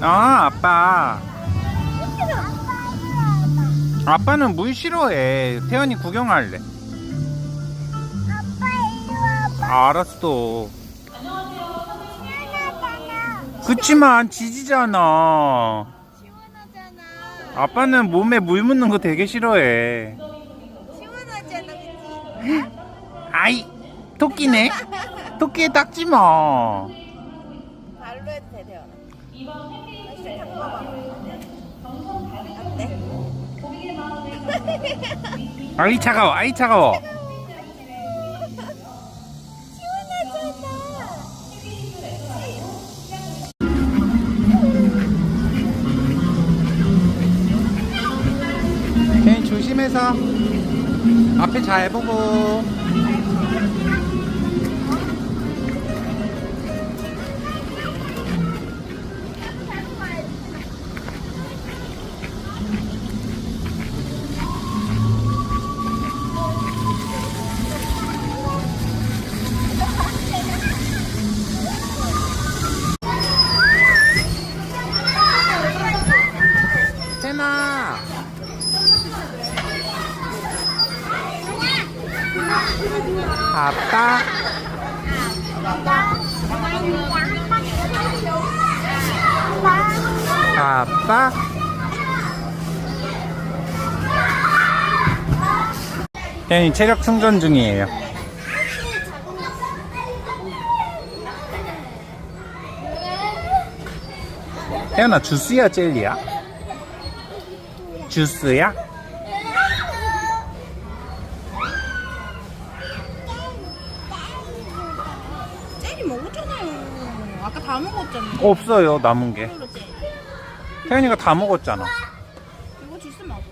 아 아빠 아빠는 물 싫어해 태연이 구경할래 알았어. 그치만 지지잖아. 아빠는 몸에 물 묻는 거 되게 싫어해? 아이 토끼네 토끼에 닦지 마 발로 해도 돼, 대현아. 다시 닦아봐. 어때? 아이 차가워 아이 차가워 조심해서 앞에 잘 보고 태나. 아빠. 아빠. 태연이 체력 충전 중이에요. 태연아 주스야 젤리야? 주스야? 젤리 먹었잖아요. 아까 다 먹었잖아. 없어요 남은 게. 태연이가 다 먹었잖아 이거 주스 먹어.